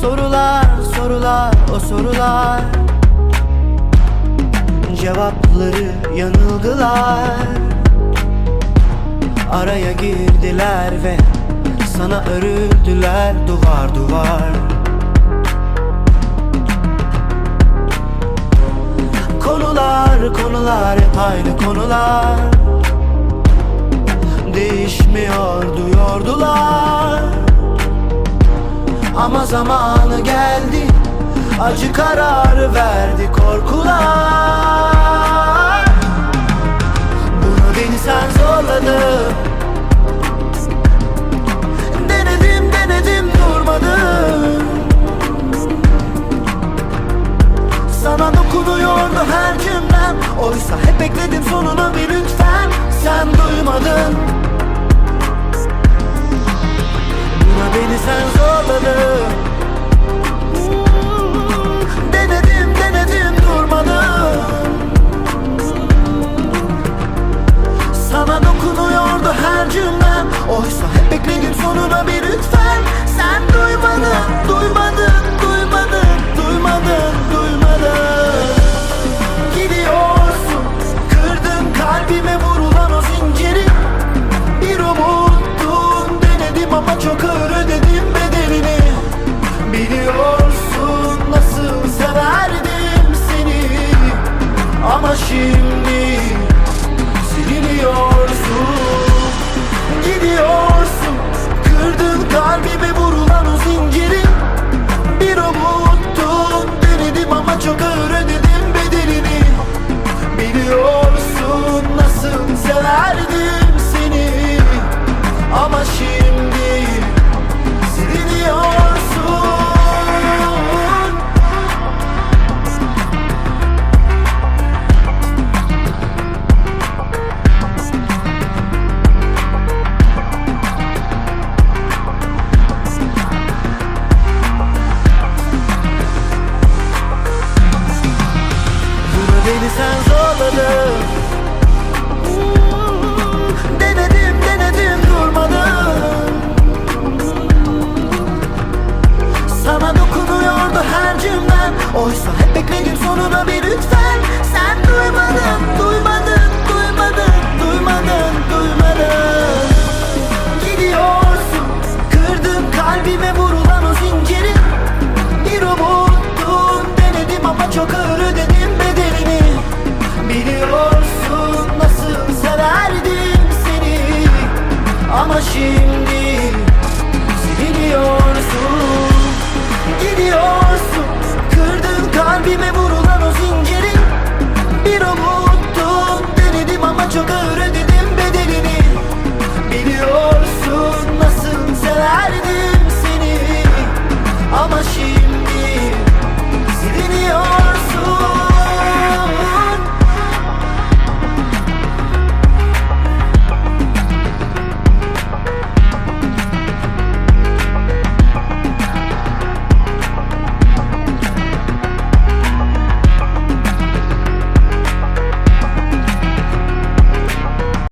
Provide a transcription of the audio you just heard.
Sorular, sorular, o sorular cevapları yanılgılar. Araya girdiler ve sana örüldüler duvar duvar. Konular konular hep aynı konular. Değişmiyor duyordular Ama zamanı geldi Acı kararı verdi korkular.